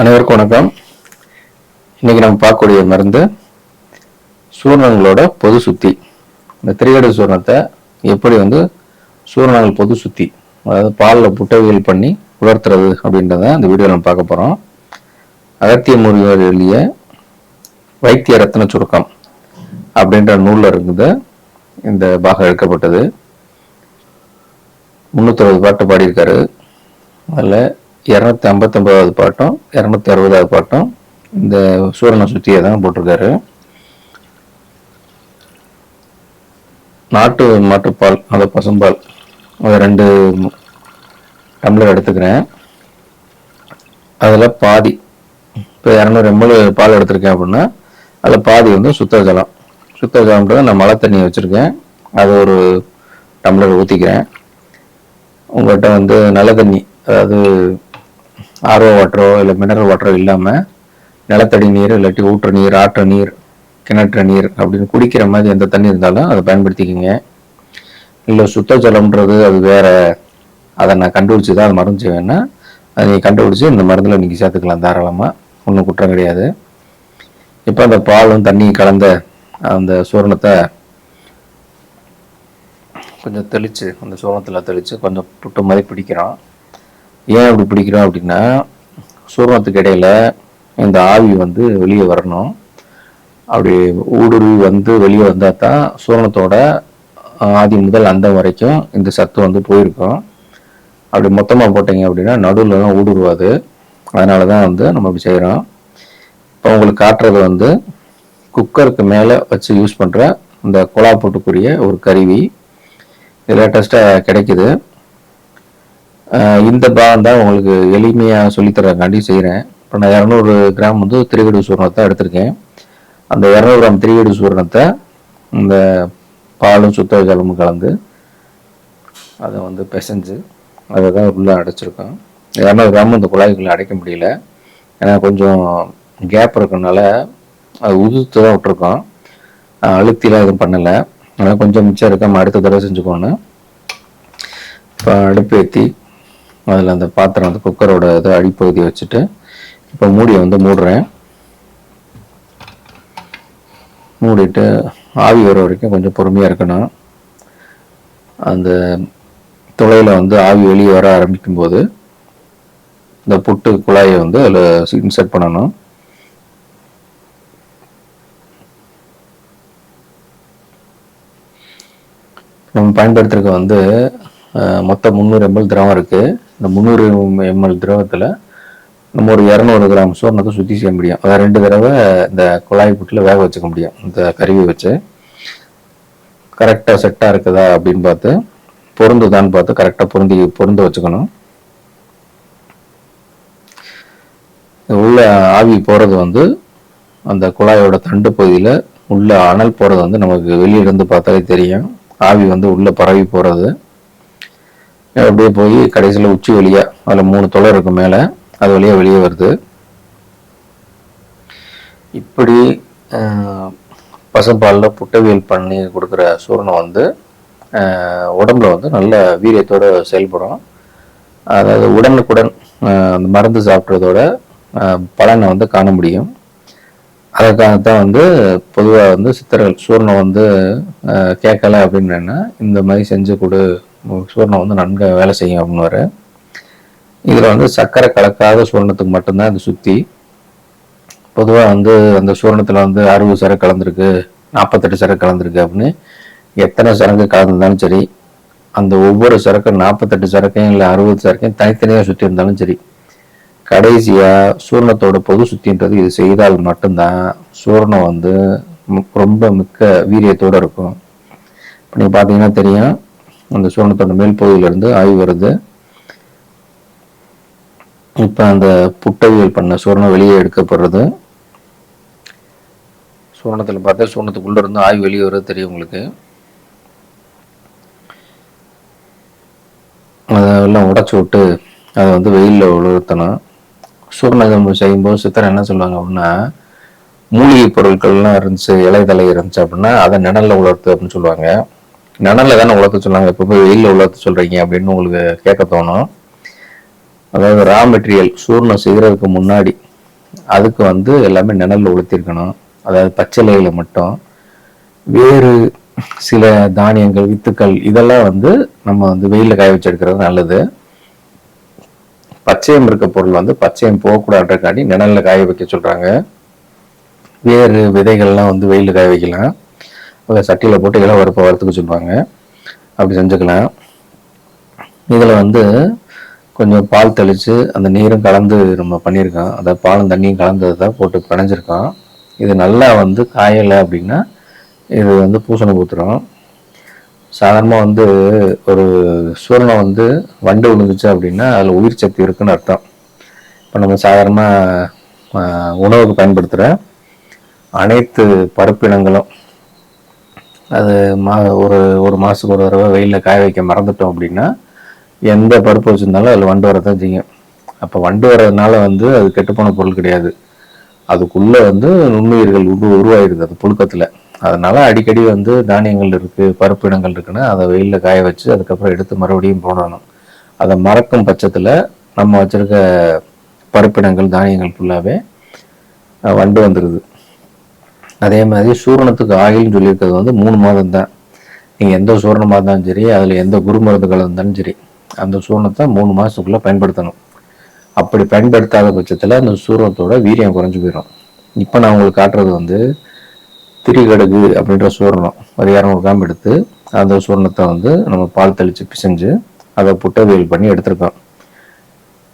அனைவருக்கும் வணக்கம். இன்னைக்கு நம்ம பார்க்கக்கூடிய மருந்து சூரணங்களோட பொது சுத்தி. இந்த திரிகட சூரணத்தை எப்படி வந்து சூரணங்கள் பொது சுத்தி அதாவது பாலில் புட்டவியல் பண்ணி உலர்த்துறது அப்படின்றத இந்த வீடியோ நம்ம பார்க்க போகிறோம் அகத்திய முருகர் எழுதிய வைத்திய ரத்ன சுருக்கம் அப்படின்ற நூலில் இருந்த இந்த பாகம் எடுக்கப்பட்டது. முந்நூற்றறுபது பாட்டு பாடியிருக்காரு. அதில் இரநூத்தி ஐம்பத்தொம்போதாவது பாட்டும் இரநூத்தி அறுபதாவது பாட்டும் இந்த சூரனை சுற்றியை தான் போட்டிருக்காரு. நாட்டு மாட்டுப்பால் அந்த பசும்பால் அதை ரெண்டு டம்ளர் எடுத்துக்கிறேன். அதில் பாதி இப்போ இரநூறு எம்எல் பால் எடுத்திருக்கேன் அப்படின்னா அதில் பாதி வந்து சுத்த ஜலம். சுத்த ஜலம்ன்றது நான் மழை தண்ணி வச்சுருக்கேன். அதை ஒரு டம்ளர் ஊற்றிக்கிறேன் உங்கள்கிட்ட வந்து நல்ல தண்ணி அதாவது ஆர்ஓ வாட்டரோ இல்லை மினரல் வாட்டரோ இல்லாமல் நிலத்தடி நீர் இல்லாட்டி ஊற்று நீர் ஆற்று நீர் கிணற்று நீர் அப்படின்னு குடிக்கிற மாதிரி எந்த தண்ணி இருந்தாலும் அதை பயன்படுத்திக்கிங்க. இல்லை சுத்த ஜலம்ன்றது அது வேற. அதை நான் கண்டுபிடிச்சி தான் அது மருந்து செய்வேன்னா அதை நீங்கள் கண்டுபிடிச்சி இந்த மருந்தில் நீங்கள் சேர்த்துக்கலாம் தாராளமாக ஒன்றும் குற்றம் கிடையாது. இப்போ அந்த பாலும் தண்ணி கலந்த அந்த சூரணத்தை கொஞ்சம் தெளித்து அந்த சூரணத்தில் தெளித்து கொஞ்சம் புட்டு மாதிரி பிடிக்கிறோம். ஏன் அப்படி பிடிக்கிறோம் அப்படின்னா சூரணத்துக்கு இடையில இந்த ஆவி வந்து வெளியே வரணும். அப்படி ஊடுருவி வந்து வெளியே வந்தால் தான் சூரணத்தோட ஆதி முதல் அந்த வரைக்கும் இந்த சத்து வந்து போயிருக்கும். அப்படி மொத்தமாக போட்டீங்க அப்படின்னா நடுவில் தான் ஊடுருவாது. அதனால தான் வந்து நம்ம அப்படி செய்கிறோம் இப்போ உங்களுக்கு காட்டுறது வந்து குக்கருக்கு மேலே வச்சு யூஸ் பண்ணுற இந்த குழா போட்டுக்குரிய ஒரு கருவி. லேட்டஸ்ட்டாக கிடைக்குது. இந்த பாகம் தான் உங்களுக்கு எளிமையாக சொல்லித்தரங்காண்டி செய்கிறேன் இப்போ நான் இரநூறு கிராம் வந்து திரிகடு சூரணத்தை எடுத்திருக்கேன். அந்த இரநூறு கிராம் திரிகடு சூரணத்தை இந்த பாலும் சுத்த ஜலமும் கலந்து அதை வந்து பிசைஞ்சு அதை தான் உள்ளே அடைச்சிருக்கோம். இரநூறு கிராம் இந்த குழாய்க்குள்ளே அடைக்க முடியல. ஏன்னா கொஞ்சம் கேப் இருக்கனால அது உதுத்து தான் விட்டுருக்கோம். அழுத்திலாம் எதுவும் பண்ணலை. அதனால் கொஞ்சம் மிச்சம் இருக்க அடுத்த தடவை செஞ்சுக்கோன்னு. இப்போ அடுப்பு ஏற்றி அதில் அந்த பாத்திரம் அந்த குக்கரோட இது அடிப்பகுதியை வச்சுட்டு இப்போ மூடியை வந்து மூடுறேன். மூடிட்டு ஆவி வர வரைக்கும் கொஞ்சம் பொறுமையாக இருக்கணும். அந்த துளையில் வந்து ஆவி வெளியே வர ஆரம்பிக்கும் போது இந்த புட்டு குழாயை வந்து அதில் இன்சர்ட் பண்ணணும். நம்ம பயன்படுத்துறதுக்கு வந்து மொத்தம் முந்நூறு எம்எல் திரவம் இருக்குது இந்த முந்நூறு எம்எல் திரவத்தில் நம்ம ஒரு இரநூறு கிராம் சோர்ணத்தை சுற்றி செய்ய முடியும். அதை ரெண்டு தடவை இந்த குழாய் புட்டில் வேக வச்சுக்க முடியும். இந்த கருவி வச்சு. கரெக்டாக செட்டாக இருக்குதா அப்படின்னு பார்த்து பொருந்துதான்னு பார்த்து கரெக்டாக பொருந்தி பொருந்து வச்சுக்கணும். உள்ள ஆவி போகிறது வந்து அந்த குழாயோட தண்டு பகுதியில் உள்ள அனல் போகிறது வந்து நமக்கு வெளியில இருந்து பார்த்தாலே தெரியும். ஆவி வந்து உள்ளே பரவி போகிறது அப்படியே போய் கடைசியில் உச்சி வழியா அதில் மூணு தொலை இருக்கு மேலே அது வழியாக வெளியே வருது. இப்படி பசும்பாலில் புட்டவியல் பண்ணி கொடுக்குற சூரணம் வந்து உடம்புல வந்து நல்ல வீரியத்தோடு செயல்படும். அதாவது உடனுக்குடன் அந்த மருந்து சாப்பிட்றதோட பலனை வந்து காண முடியும். அதற்காகத்தான் வந்து பொதுவாக வந்து சித்தர்கள் சூர்ணம் வந்து கேட்கல அப்படின்னா இந்த மாதிரி செஞ்சு கொடு சூர்ணம் வந்து நன்கு வேலை செய்யும் அப்படின்னு இதில் வந்து சர்க்கரை கலக்காத சூர்ணத்துக்கு மட்டும்தான் இந்த சுத்தி. பொதுவாக வந்து அந்த சூர்ணத்தில் வந்து அறுபது சரக்கு கலந்துருக்கு நாற்பத்தெட்டு சரக்கு கலந்துருக்கு அப்படின்னு எத்தனை சரக்கு கலந்துருந்தாலும் சரி அந்த ஒவ்வொரு சரக்கும் நாற்பத்தெட்டு சரக்கையும் இல்லை அறுபது சரக்கையும் தனித்தனியாக சுற்றி இருந்தாலும் சரி கடைசியாக சூர்ணத்தோட பொது சுத்தின்றது இது செய்தால் மட்டும்தான் சூர்ணம் வந்து ரொம்ப மிக்க வீரியத்தோடு இருக்கும். இப்போ நீங்கள் பார்த்தீங்கன்னா தெரியும் அந்த சோனத்தோட மேல் பகுதியிலிருந்து ஆய்வு வருது. இப்போ அந்த புட்டவியல் பண்ண சூர்ணம் வெளியே எடுக்கப்படுறது. சூர்ணத்தில் பார்த்தா சூர்ணத்துக்குள்ளே இருந்து ஆய்வு வெளியே வருது தெரியும் உங்களுக்கு. அதெல்லாம் உடச்சி விட்டு அதை வந்து வெயிலில் உலர்த்தணும். சூர்ணகம் செய்யும்போது சித்தர் என்ன சொல்லுவாங்க அப்படின்னா மூலிகை பொருட்கள்லாம் இருந்துச்சு இலை தலை இருந்துச்சு அப்படின்னா அதை நிழலில் உலர்த்து அப்படின்னு சொல்லுவாங்க. நடனில் தானே உலர்த்த சொன்னாங்க. இப்போ போய் வெயிலில் உலர்த்த சொல்கிறீங்க அப்படின்னு உங்களுக்கு கேட்க தோணும். அதாவது ரா மெட்டீரியல் சூர்ணம் செய்கிறதுக்கு முன்னாடி அதுக்கு வந்து எல்லாமே நிழலில் உளுத்திருக்கணும் அதாவது பச்சிலையில மட்டும். வேறு சில தானியங்கள் வித்துக்கள் இதெல்லாம் வந்து நம்ம வந்து வெயிலில் காய வச்சு எடுக்கிறது நல்லது. பச்சையம் இருக்க பொருள் வந்து பச்சையம் போகக்கூடாதுக்காண்டி நிழலில் காய வைக்க சொல்கிறாங்க வேறு விதைகள்லாம் வந்து வெயிலில் காய வைக்கலாம். சட்டியில் போட்டு இளம் வறுப்பை வறுத்துக்க சொல்லுவாங்க. அப்படி செஞ்சுக்கலாம். இதில் வந்து கொஞ்சம் பால் தெளித்து அந்த நீரும் கலந்து நம்ம பண்ணியிருக்கோம் அதை பாலும் தண்ணியும் கலந்ததை தான் போட்டு பிணைஞ்சிருக்கோம் இது நல்லா வந்து காயலை அப்படின்னா இது வந்து பூசணம் ஊற்றுறோம் சாதாரணமாக வந்து ஒரு சூரணம் வந்து வண்டு விழுந்துச்சு அப்படின்னா அதில் உயிர் சக்தி இருக்குன்னு அர்த்தம். இப்போ நம்ம சாதாரணமாக உணவுக்கு பயன்படுத்துகிற அனைத்து பருப்பினங்களும் அது மா ஒரு ஒரு மாதத்துக்கு ஒரு தடவை வெயிலில் காய வைக்க மறந்துட்டோம் அப்படின்னா எந்த பருப்பு வச்சுருந்தாலும் அதில் வண்டு வரதான் செய்யும். அப்போ வண்டு வர்றதுனால வந்து அது கெட்டுப்போன பொருள் கிடையாது. அதுக்குள்ளே வந்து நுண்ணுயிர்கள் உரு உருவாயிருது அது புழுக்கத்தில். அதனால் அடிக்கடி வந்து தானியங்கள் இருக்குது பருப்பு இனங்கள் இருக்குன்னா அதை வெயிலில் காய வச்சு அதுக்கப்புறம் எடுத்து மறுபடியும் போடணும். அதை மறக்கும் பட்சத்தில் நம்ம வச்சுருக்க பருப்பினங்கள் தானியங்கள் ஃபுல்லாகவே வண்டு வந்துடுது அதே மாதிரி சூரணத்துக்கு ஆயில்னு சொல்லியிருக்கிறது வந்து மூணு மாதம் தான். நீங்கள் எந்த சூரணமாக இருந்தாலும் சரி அதில் எந்த குருமருந்து கலந்தாலும் சரி அந்த சூரணத்தை மூணு மாதத்துக்குள்ளே பயன்படுத்தணும். அப்படி பயன்படுத்தாத பட்சத்தில் அந்த சூரணத்தோட வீரியம் குறைஞ்சி போயிடும் இப்போ நான் உங்களுக்கு காட்டுறது வந்து திரிகடுகு அப்படின்ற சூரணம். ஒரு இரநூறு கிராம் எடுத்து அந்த சூரணத்தை வந்து நம்ம பால் தெளித்து பிசைஞ்சு அதை புட்டவியல் பண்ணி எடுத்திருக்கோம்.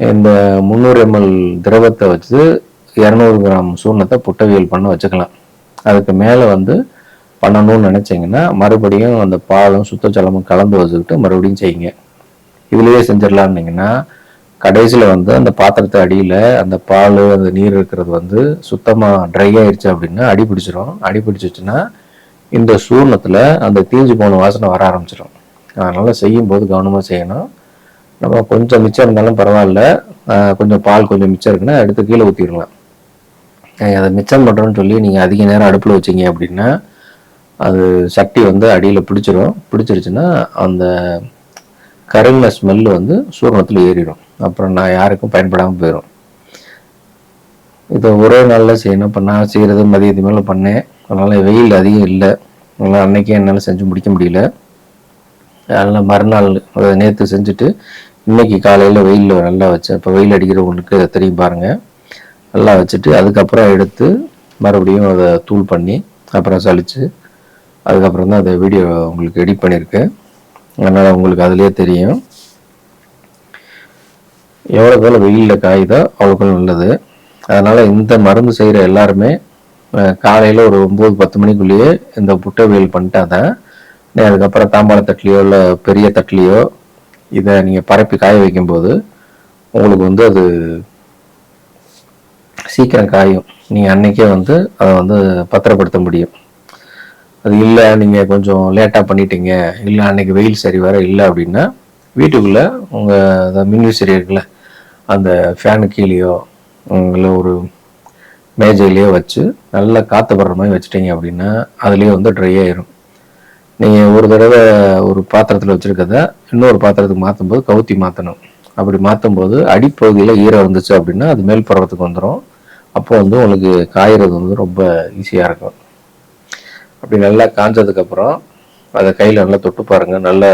இந்த முந்நூறு எம்எல் திரவத்தை வச்சு இரநூறு கிராம் சூர்ணத்தை புட்டவியல் பண்ண வச்சுக்கலாம். அதுக்கு மேலே வந்து பண்ணணும்னு நினச்சிங்கன்னா மறுபடியும் அந்த பாலும் சுத்தச்சலமும் கலந்து வச்சுக்கிட்டு மறுபடியும் செய்யுங்க. இதுலேயே செஞ்சிடலாம்னீங்கன்னா கடைசியில் வந்து அந்த பாத்திரத்தை அடியில் அந்த பால் அந்த நீர் இருக்கிறது வந்து சுத்தமாக ட்ரை ஆயிடுச்சு அப்படின்னா அடி பிடிச்சிரும். அடி பிடிச்சிச்சுன்னா இந்த சூர்ணத்தில் அந்த தீஞ்சு போன வாசனை வர ஆரம்பிச்சிடும் அதனால் செய்யும்போது கவனமாக செய்யணும். நம்ம கொஞ்சம் மிச்சம் இருந்தாலும் பரவாயில்ல. கொஞ்சம் பால் கொஞ்சம் மிச்சம் இருக்குன்னா எடுத்து கீழே ஊற்றிடலாம் அதை மிச்சம் பண்ணுறோன்னு சொல்லி நீங்கள் அதிக நேரம் அடுப்பில் வச்சிங்க அப்படின்னா அது சக்தி வந்து அடியில் பிடிச்சிரும். பிடிச்சிருச்சுன்னா அந்த கருங்கின ஸ்மெல்லு வந்து சூரணத்தில் ஏறிடும் அப்புறம் நான் யாருக்கும் பயன்படாமல் போயிடும் இதை ஒரே நாளில் செய்யணும். இப்போ நான் செய்கிறது மதியத்து மேலே பண்ணேன். அதனால் வெயில் அதிகம் இல்லை. அதனால் அன்னைக்கே என்னால் செஞ்சு முடிக்க முடியல. அதனால் மறுநாள் அதை நேற்று செஞ்சுட்டு இன்னைக்கு காலையில் வெயிலில் நல்லா வச்சேன். இப்போ வெயில் அடிக்கிறவங்களுக்கு தெரியும் பாருங்கள் நல்லா வச்சுட்டு அதுக்கப்புறம் எடுத்து மறுபடியும் அதை தூள் பண்ணி அப்புறம் சளிச்சு அதுக்கப்புறம் தான் அதை வீடியோ உங்களுக்கு எடிட் பண்ணியிருக்கேன். அதனால் உங்களுக்கு அதுலேயே தெரியும். எவ்வளோ எவ்வளோ வெயிலில் காயுதோ அவ்வளோக்கு நல்லது. அதனால் இந்த மருந்து செய்கிற எல்லாருமே காலையில் ஒரு ஒம்பது பத்து மணிக்குள்ளேயே இந்த புட்டை வெயில் பண்ணிட்டா தான் அதுக்கப்புறம் தாம்பாள தட்டிலையோ இல்லை பெரிய தட்டிலையோ இதை நீங்கள் பரப்பி காய வைக்கும்போது உங்களுக்கு வந்து அது சீக்கிரம் காயும். நீங்கள் அன்னைக்கே வந்து அதை வந்து பத்திரப்படுத்த முடியும். அது இல்லை நீங்கள் கொஞ்சம் லேட்டாக பண்ணிட்டீங்க. இல்லை அன்னைக்கு வெயில் சரி வர இல்லை அப்படின்னா வீட்டுக்குள்ளே உங்கள் மின்விசிறி இருக்குல்ல அந்த ஃபேனு கீழேயோ உங்களை ஒரு மேஜையிலேயோ வச்சு நல்லா காற்று படுற மாதிரி வச்சுட்டீங்க அப்படின்னா அதுலேயே வந்து ட்ரை ஆயிரும். நீங்கள் ஒரு தடவை ஒரு பாத்திரத்தில் வச்சுருக்கத இன்னொரு பாத்திரத்துக்கு மாற்றும் போது கவுத்தி மாற்றணும் அப்படி மாற்றும் போது அடிப்பகுதியில் ஈரம் இருந்துச்சு அப்படின்னா அது மேல் பருவத்துக்கு வந்துடும் அப்போ வந்து உங்களுக்கு காய்கிறது வந்து ரொம்ப ஈஸியாக இருக்கும். அப்படி நல்லா காஞ்சதுக்கப்புறம் அதை கையில் நல்லா தொட்டு பாருங்கள் நல்லா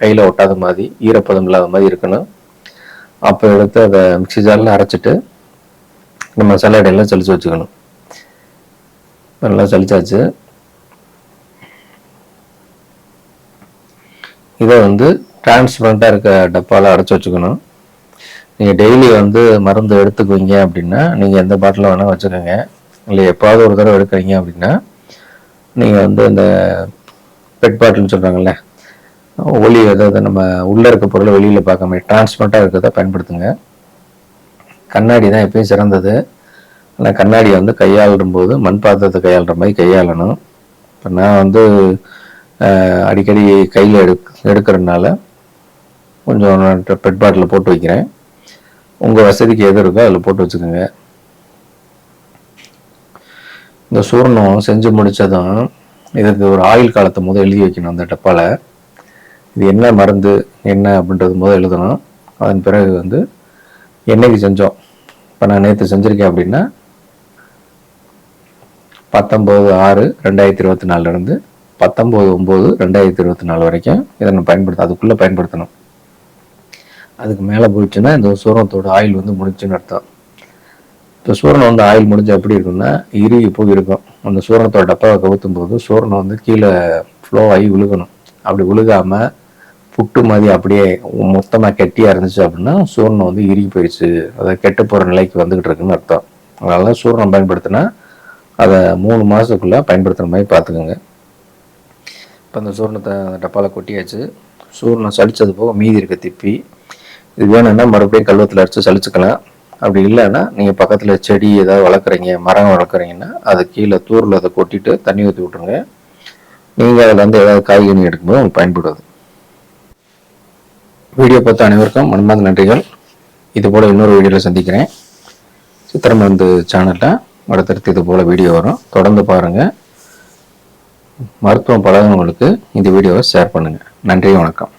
கையில் ஒட்டாத மாதிரி ஈரப்பதம் இல்லாத மாதிரி இருக்கணும். அப்போ எடுத்து அதை மிக்சி ஜாரில் அரைச்சிட்டு நம்ம மசாலா சளிச்சு வச்சுக்கணும். நல்லா சளிச்சாச்சு. இதை வந்து டிரான்ஸ்பரண்ட்டாக இருக்க டப்பாவில் அடைச்சி வச்சுக்கணும். நீங்கள் டெய்லி வந்து மருந்து எடுத்துக்குவீங்க அப்படின்னா நீங்கள் எந்த பாட்டில் வேணால் வச்சுக்கோங்க. இல்லை எப்பாவது ஒரு தடவை எடுக்கிறீங்க அப்படின்னா நீங்கள் வந்து இந்த பெட் பாட்டில்னு சொல்கிறாங்கல்ல ஒளி அதாவது நம்ம உள்ளே இருக்க பொருளை வெளியில் பார்க்க மாதிரி டிரான்ஸ்பரண்ட்டாக இருக்கிறத பயன்படுத்துங்க. கண்ணாடி தான் எப்பயும் சிறந்தது. ஆனால் கண்ணாடியை வந்து கையாளும் போது மண் பாத்திரத்தை கையாளுற மாதிரி கையாளணும். இப்போ நான் வந்து அடிக்கடி கையில் எடு எடுக்கிறதுனால கொஞ்சம் பெட் பாட்டில் போட்டு வைக்கிறேன். உங்கள் வசதிக்கு எது இருக்கோ அதில் போட்டு வச்சுக்கோங்க. இந்த சூர்ணம் செஞ்சு முடித்ததும் இதுக்கு ஒரு ஆயில் காலத்தை முதல் எழுதி வைக்கணும் அந்த டப்பாவில் இது என்ன மருந்து என்ன அப்படின்றது முதல் எழுதணும். அதன் பிறகு வந்து என்னைக்கு செஞ்சோம்? இப்போ நான் நேற்று செஞ்சுருக்கேன் அப்படின்னா பத்தொம்போது ஆறு ரெண்டாயிரத்தி இருபத்தி நாலுலேருந்து பத்தொம்போது ஒம்பது ரெண்டாயிரத்தி இருபத்தி நாலு வரைக்கும் இதை நான் பயன்படுத்த அதுக்குள்ளே பயன்படுத்தணும். அதுக்கு மேலே போயிடுச்சுன்னா இந்த சூரணத்தோட ஆயில் வந்து முடிச்சுன்னு அர்த்தம். இப்போ சூரணம் வந்து ஆயில் முடிஞ்சு எப்படி இருக்கும்னா இறுகி போய் இருக்கும். அந்த சூரணத்தோட டப்பாவை கவுத்தும் போது சூரணம் வந்து கீழே ஃப்ளோ ஆகி விழுகணும். அப்படி விழுகாமல் புட்டு மாதிரி அப்படியே மொத்தமாக கெட்டியாக இருந்துச்சு அப்படின்னா சூரணம் வந்து இறுகி போயிடுச்சு. அதை கெட்டு போகிற நிலைக்கு வந்துக்கிட்டு இருக்குன்னு அர்த்தம். அதனால தான் சூரணம் பயன்படுத்தினா அதை மூணு மாதத்துக்குள்ளே பயன்படுத்துகிற மாதிரி பார்த்துக்கோங்க. இப்போ அந்த சூரணத்தை அந்த டப்பாவில் கொட்டியாச்சு. சூரணம் சலிச்சது போக மீதி இருக்க திப்பி இது வேணும்னா மறுபடியும் கல்வத்தில் அடித்து சலிச்சுக்கலாம். அப்படி இல்லைன்னா நீங்கள் பக்கத்தில் செடி ஏதாவது வளர்க்குறீங்க மரம் வளர்க்குறீங்கன்னா அதை கீழே தூரில் அதை கொட்டிட்டு தண்ணி ஊற்றி விட்ருங்க நீங்கள் அதில் வந்து ஏதாவது காய்கறி எடுக்கும்போது உங்களுக்கு பயன்படுது. வீடியோ பார்த்த அனைவருக்கும் மனமார்ந்த நன்றிகள். இது போல் இன்னொரு வீடியோவில் சந்திக்கிறேன். சித்திரமருந்து சேனலில் அடுத்தடுத்து இது போல் வீடியோ வரும். தொடர்ந்து பாருங்கள் மருத்துவம் பழகினவங்களுக்கு இந்த வீடியோவை ஷேர் பண்ணுங்கள் நன்றி வணக்கம்.